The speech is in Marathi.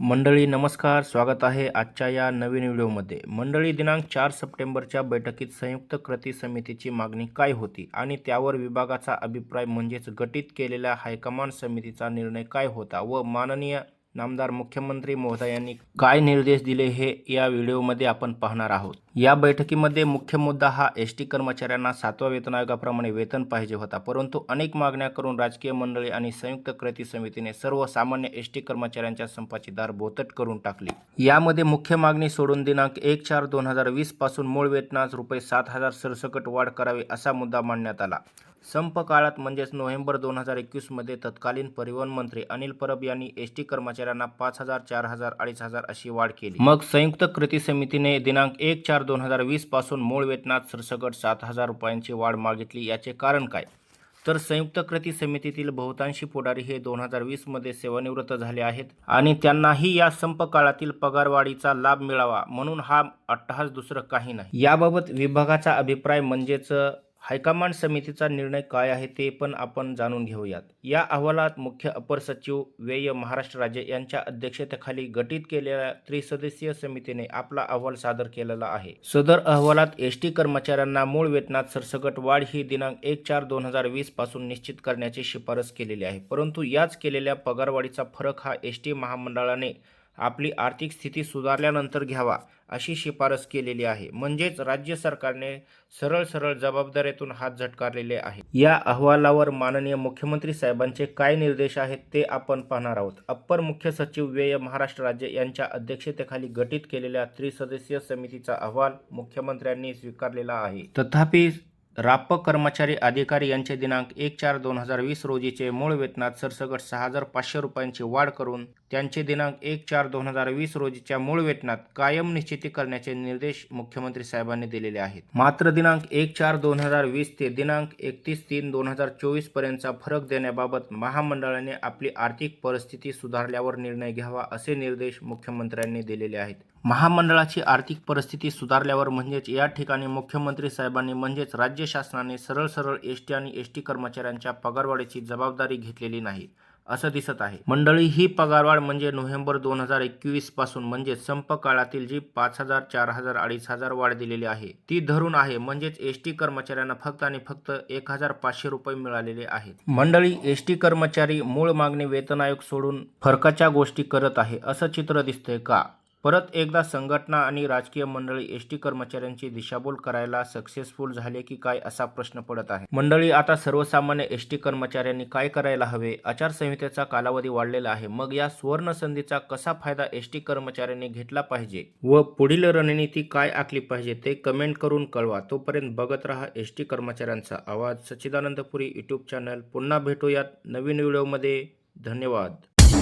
मंडळी नमस्कार. स्वागत आहे आजच्या या नवीन व्हिडिओमध्ये. मंडळी दिनांक चार सप्टेंबरच्या बैठकीत संयुक्त कृती समितीची मागणी काय होती आणि त्यावर विभागाचा अभिप्राय म्हणजेच गटित केलेल्या हायकमांड समितीचा निर्णय काय होता व माननीय नामदार मुख्यमंत्री महोदयांनी काय निर्देश दिले हे या व्हिडिओमध्ये आपण पाहणार आहोत. या बैठकीमध्ये मुख्य मुद्दा हा एस टी कर्मचाऱ्यांना सातव्या वेतन आयोगाप्रमाणे वेतन पाहिजे होता. परंतु अनेक मागण्या करून राजकीय मंडळी आणि संयुक्त कृती समितीने सर्वसामान्य एस टी कर्मचाऱ्यांच्या संपाची दार बोतट करून टाकली. यामध्ये मुख्य मागणी सोडून दिनांक एक चार दोन हजार वीसपासून मूळ वेतनास रुपये सात हजार सरसकट वाढ करावी असा मुद्दा मांडण्यात आला. संप काळात म्हणजेच नोव्हेंबर दोन हजार एकवीसमध्ये तत्कालीन परिवहन मंत्री अनिल परब यांनी एस टी कर्मचाऱ्यांना पाच हजार चार हजार अडीच हजार अशी वाढ केली. मग संयुक्त कृती समितीने दिनांक एक चार दोन हजार वीसपासून मूळ वेतनात सरसकट सात हजार रुपयांची वाढ मागितली. याचे कारण काय? तर संयुक्त कृती समितीतील बहुतांशी पुढारी हे दोन हजार वीसमध्ये सेवानिवृत्त झाले आहेत आणि त्यांनाही या संप काळातील पगारवाढीचा लाभ मिळावा म्हणून हा अट्टहास दुसरं काही नाही. याबाबत विभागाचा अभिप्राय म्हणजेच हायकमांड समितीचा निर्णय काय आहे ते पण आपण जाणून घेऊयात. या अहवालात मुख्य अपर सचिव व्यय महाराष्ट्र राज्य यांच्या अध्यक्षतेखाली गठीत केलेल्या त्रिसदस्यीय समितीने आपला अहवाल सादर केलेला आहे. सदर अहवालात एस टी कर्मचाऱ्यांना मूळ वेतनात सरसकट वाढ ही दिनांक एक चार दोन हजार वीसपासून निश्चित करण्याची शिफारस केलेली आहे. परंतु याच केलेल्या पगारवाढीचा फरक हा एस टी महामंडळाने आपली आर्थिक स्थिती सुधारल्यानंतर घ्यावा अशी शिफारस केलेली आहे. म्हणजेच राज्य सरकारने सरळ सरळ जबाबदारीतून हात झटकारलेले आहे. या अहवालावर माननीय मुख्यमंत्री साहेबांचे काय निर्देश आहेत ते आपण पाहणार आहोत. अप्पर मुख्य सचिव व्यय महाराष्ट्र राज्य यांच्या अध्यक्षतेखाली गठीत केलेल्या त्रिसदस्यीय समितीचा अहवाल मुख्यमंत्र्यांनी स्वीकारलेला आहे. तथापि राप्प कर्मचारी अधिकारी यांचे दिनांक एक चार दोन हजार वीस रोजीचे मूळ वेतनात सरसगट सहा हजार पाचशे रुपयांची वाढ करून त्यांचे दिनांक एक चार दोन हजार वीस रोजीच्या मूळ वेतनात कायम निश्चिती करण्याचे निर्देश मुख्यमंत्री साहेबांनी दिलेले आहेत. मात्र दिनांक एक चार दोन हजार वीस ते दिनांक एकतीस तीन दोन हजार चोवीस पर्यंतचा फरक देण्याबाबत महामंडळाने आपली आर्थिक परिस्थिती सुधारल्यावर निर्णय घ्यावा असे निर्देश मुख्यमंत्र्यांनी दिलेले आहेत. महामंडळाची आर्थिक परिस्थिती सुधारल्यावर म्हणजेच या ठिकाणी मुख्यमंत्री साहेबांनी म्हणजेच राज्य शासनाने सरळ सरळ एस टी आणि एस टी कर्मचाऱ्यांच्या पगारवाढीची जबाबदारी घेतलेली नाही असं दिसत आहे. मंडळी ही पगारवाढ म्हणजे नोव्हेंबर दोन हजार एकवीसपासून म्हणजे संप काळातील जी पाच हजार चार हजार अडीच हजार वाढ दिलेली आहे ती धरून आहे म्हणजेच एस टी कर्मचाऱ्यांना फक्त आणि फक्त एक हजार पाचशे रुपये मिळालेले आहेत. मंडळी एस टी कर्मचारी मूळ मागणी वेतन आयोग सोडून फरकाच्या गोष्टी करत आहे असं चित्र दिसतंय का? परत एकदा संघटना आणि राजकीय मंडळी एस टी कर्मचाऱ्यांची दिशाभूल करायला सक्सेसफुल झाले की काय असा प्रश्न पडत आहे. मंडळी आता सर्वसामान्य एस टी कर्मचाऱ्यांनी काय करायला हवे? आचारसंहितेचा कालावधी वाढलेला आहे. मग या सुवर्ण संधीचा कसा फायदा एस टी कर्मचाऱ्यांनी घेतला पाहिजे? व पुढील रणनीती काय आखली पाहिजे ते कमेंट करून कळवा. तोपर्यंत बघत राहा एस टी कर्मचाऱ्यांचा आवाज. Sachchidanandpuri YouTube channel. पुन्हा भेटूयात नवीन व्हिडिओमध्ये. धन्यवाद.